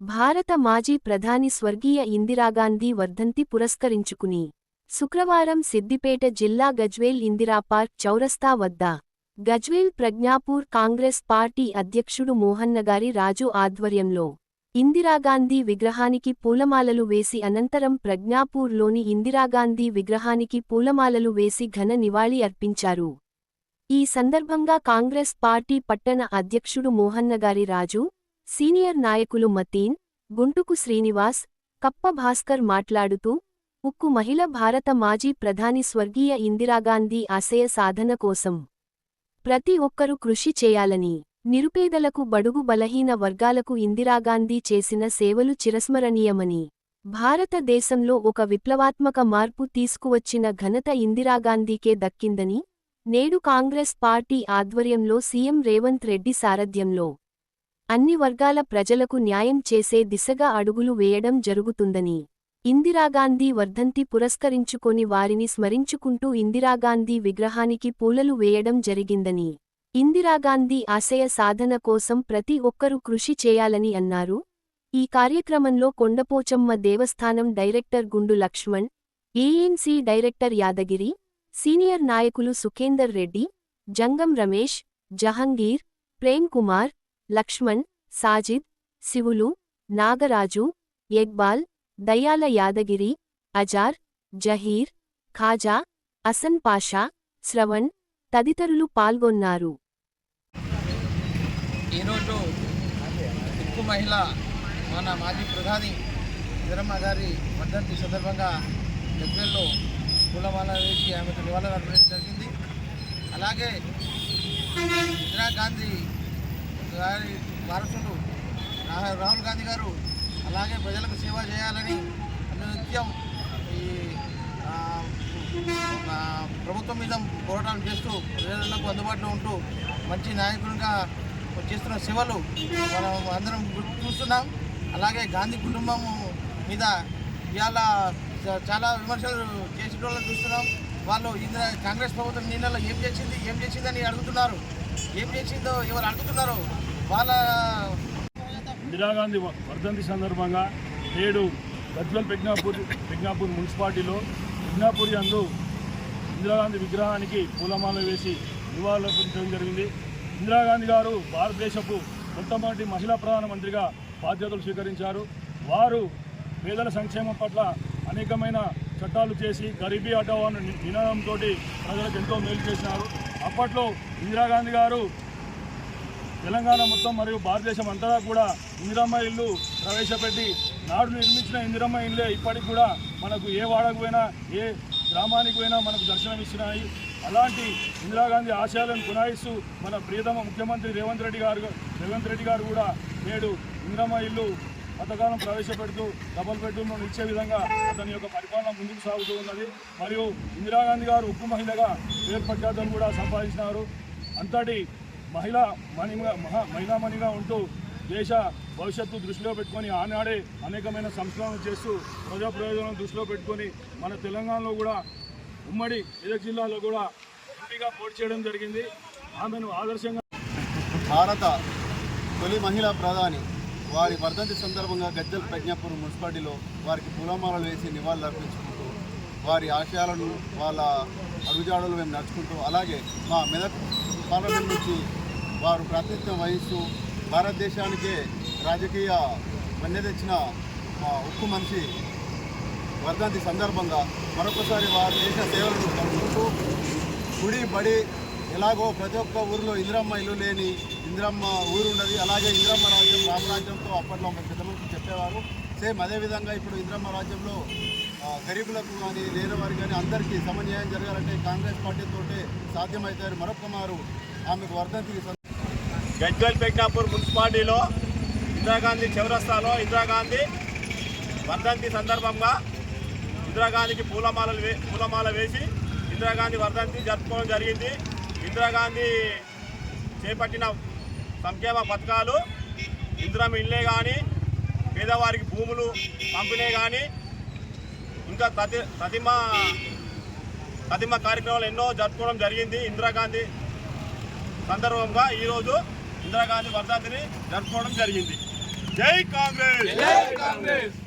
భారత మాజీ ప్రధాని స్వర్గీయ ఇందిరాగాంధీ వర్ధంతి పురస్కరించుకుని శుక్రవారం సిద్దిపేట జిల్లా గజ్వేల్ ఇందిరా పార్క్ చౌరస్తా వద్ద గజ్వేల్ ప్రజ్ఞాపూర్ కాంగ్రెస్ పార్టీ అధ్యక్షుడు మోహన్నగారి రాజు ఆధ్వర్యంలో ఇందిరాగాంధీ విగ్రహానికి పూలమాలలు వేసి అనంతరం ప్రజ్ఞాపూర్లోని ఇందిరాగాంధీ విగ్రహానికి పూలమాలలు వేసి ఘన నివాళి అర్పించారు. ఈ సందర్భంగా కాంగ్రెస్ పార్టీ పట్టణ అధ్యక్షుడు మోహన్నగారి రాజు సీనియర్ నాయకులు మతీన్ గుంటుకు శ్రీనివాస్ కప్ప భాస్కర్ మాట్లాడుతూ ఉక్కు మహిళ భారత మాజీ ప్రధాని స్వర్గీయ ఇందిరాగాంధీ ఆశయ సాధన కోసం ప్రతి ఒక్కరూ కృషి చేయాలని నిరుపేదలకు బడుగు బలహీన వర్గాలకు ఇందిరాగాంధీ చేసిన సేవలు చిరస్మరణీయమని భారతదేశంలో ఒక విప్లవాత్మక మార్పు తీసుకువచ్చిన ఘనత ఇందిరాగాంధీకే దక్కిందని నేడు కాంగ్రెస్ పార్టీ ఆధ్వర్యంలో సీఎం రేవంత్ రెడ్డి సారథ్యంలో అన్ని వర్గాల ప్రజలకు న్యాయం చేసే దిశగా అడుగులు వేయడం జరుగుతుందని ఇందిరాగాంధీ వర్ధంతి పురస్కరించుకొని వారిని స్మరించుకుంటూ ఇందిరాగాంధీ విగ్రహానికి పూలలు వేయడం జరిగిందని ఇందిరాగాంధీ ఆశయ సాధన కోసం ప్రతి ఒక్కరూ కృషి చేయాలని అన్నారు. ఈ కార్యక్రమంలో కొండపోచమ్మ దేవస్థానం director Gundu Laxman ANC director Yadagiri senior నాయకులు సుఖేందర్ రెడ్డి జంగం రమేష్ జహంగీర్ ప్రేమ్ కుమార్ లక్ష్మణ్ సాజిద్ శివులు నాగరాజు యగ్బాల్ దయాల యాదగిరి అజార్ జహీర్ ఖాజా అసన్ పాషా శ్రవణ్ తదితరులు పాల్గొన్నారు. ఈరోజు ఉక్కు మహిళ మన మాజీ ప్రధాని ఇందిరమ్మ గారి వర్ధంతి సందర్భంగా దగ్గరలో పూలమాల వేసి ఆమెకు నివాళులు అర్పించడం జరిగింది. అలాగే ఇందిరాగాంధీ గారి వారసుడు రాహుల్ గాంధీ గారు అలాగే ప్రజలకు సేవ చేయాలని నిత్యం ఈ ప్రభుత్వం మీద పోరాటాలు చేస్తూ ప్రజలకు అందుబాటులో ఉంటూ మంచి నాయకునిగా చేస్తున్న సేవలు మనం అందరం చూస్తున్నాం. అలాగే గాంధీ కుటుంబం మీద ఇవాళ చాలా విమర్శలు చేసిన వాళ్ళని చూస్తున్నాం. వాళ్ళు ఇందిరా కాంగ్రెస్ ప్రభుత్వం నీళ్ళలో ఏం చేసింది ఏం చేసిందని అడుగుతున్నారు. ఏం చేసిందో ఎవరు అడుగుతున్నారు? వాళ్ళ ఇందిరాగాంధీ వ- వర్ధంతి సందర్భంగా నేడు గజ్వల్ ప్రజ్ఞాపూర్ ప్రజ్ఞాపూర్ మున్సిపాలిటీలో ప్రజ్ఞాపూర్ యందు ఇందిరాగాంధీ విగ్రహానికి పూలమాల వేసి నివాళులర్పించడం జరిగింది. ఇందిరాగాంధీ గారు భారతదేశపు మొట్టమొదటి మహిళా ప్రధానమంత్రిగా బాధ్యతలు స్వీకరించారు. వారు పేదల సంక్షేమం పట్ల అనేకమైన చట్టాలు చేసి గరీబీ హటావాను నినాదంతో ప్రజలకు ఎంతో మేలు చేసినారు. అప్పట్లో ఇందిరాగాంధీ గారు తెలంగాణ మొత్తం మరియు భారతదేశం అంతటా కూడా ఇందిరమ్మ ఇల్లు ప్రవేశపెట్టి నాడు నిర్మించిన ఇందిరమ్మ ఇల్లే ఇప్పటికి కూడా మనకు ఏ వాడకు పోయినా ఏ గ్రామానికి పోయినా మనకు దర్శనమిస్తున్నాయి అలాంటి ఇందిరాగాంధీ ఆశయాలను కొనాయిస్తూ మన ప్రియతమ ముఖ్యమంత్రి రేవంత్ రెడ్డి గారు రేవంత్ రెడ్డి గారు కూడా నేడు ఇందిరమ్మ ఇల్లు పథకాలను ప్రవేశపెడుతూ డబల్ బెడ్రూమ్లో నిలిచే విధంగా అతని యొక్క పరిపాలన ముందుకు సాగుతూ ఉన్నది. మరియు ఇందిరాగాంధీ గారు ఉక్కు మహిళగా పేరు ప్రఖ్యాతను కూడా సంపాదించినారు. అంతటి మహిళా మణిగా మహా మహిళామణిగా ఉంటూ దేశ భవిష్యత్తు దృష్టిలో పెట్టుకొని ఆనాడే అనేకమైన సంస్కరణలు చేస్తూ ప్రజా ప్రయోజనం దృష్టిలో పెట్టుకొని మన తెలంగాణలో కూడా ఉమ్మడి మెదక్ జిల్లాలో కూడా ఎంపీగా పోటీ చేయడం జరిగింది. ఆమెను ఆదర్శంగా భారత తొలి మహిళా ప్రధాని వారి వర్ధంతి సందర్భంగా గజ్జల్ ప్రజ్ఞాపూర్ మున్సిపాలిటీలో వారికి పూలమాలలు వేసి నివాళులు అర్పించుకుంటూ వారి ఆశయాలను వాళ్ళ అడుగుజాడలు మేము నడుచుకుంటూ అలాగే మా మెదక్ పార్లమెంట్ నుంచి వారు ప్రాతినిధ్యం వహిస్తూ భారతదేశానికే రాజకీయ మన్య తెచ్చిన ఉక్కు మనిషి వర్ధంతి సందర్భంగా మరొకసారి వారు చేసిన సేవలను కలుపుకుంటూ గుడి బడి ఎలాగో ప్రతి ఒక్క ఊరిలో ఇందిరమ్మ ఇల్లు లేని ఇందిరమ్మ ఊరు ఉన్నది. అలాగే ఇందిరమ్మ రాజ్యం రామరాజ్యంతో అప్పట్లో ఒక పెద్ద చెప్పేవారు. సేమ్ అదేవిధంగా ఇప్పుడు ఇందిరమ్మ రాజ్యంలో గరీబులకు కానీ లేని వారికి కానీ అందరికీ సమన్యాయం జరగాలంటే కాంగ్రెస్ పార్టీతోటే సాధ్యమవుతారు మరొక మారు ఆమెకు వర్ధంతికి గజ్వల్ పెగ్నాపూర్ మున్సిపాలిటీలో ఇందిరాగాంధీ చౌరస్తాలో ఇందిరాగాంధీ వర్ధంతి సందర్భంగా ఇందిరాగాంధీకి పూలమాలలు వే పూలమాల వేసి ఇందిరాగాంధీ వర్ధంతి జరుపుకోవడం జరిగింది. ఇందిరాగాంధీ చేపట్టిన సంక్షేమ పథకాలు ఇందిరం ఇళ్ళే కానీ పేదవారికి భూములు పంపిణీ కానీ ఇంకా తది తదిమ తదిమ కార్యక్రమాలు ఎన్నో జరుపుకోవడం జరిగింది. ఇందిరాగాంధీ సందర్భంగా ఈరోజు ఇందిరాగాంధీ వర్ధంతిని జరుపుకోవడం జరిగింది. జై కాంగ్రెస్!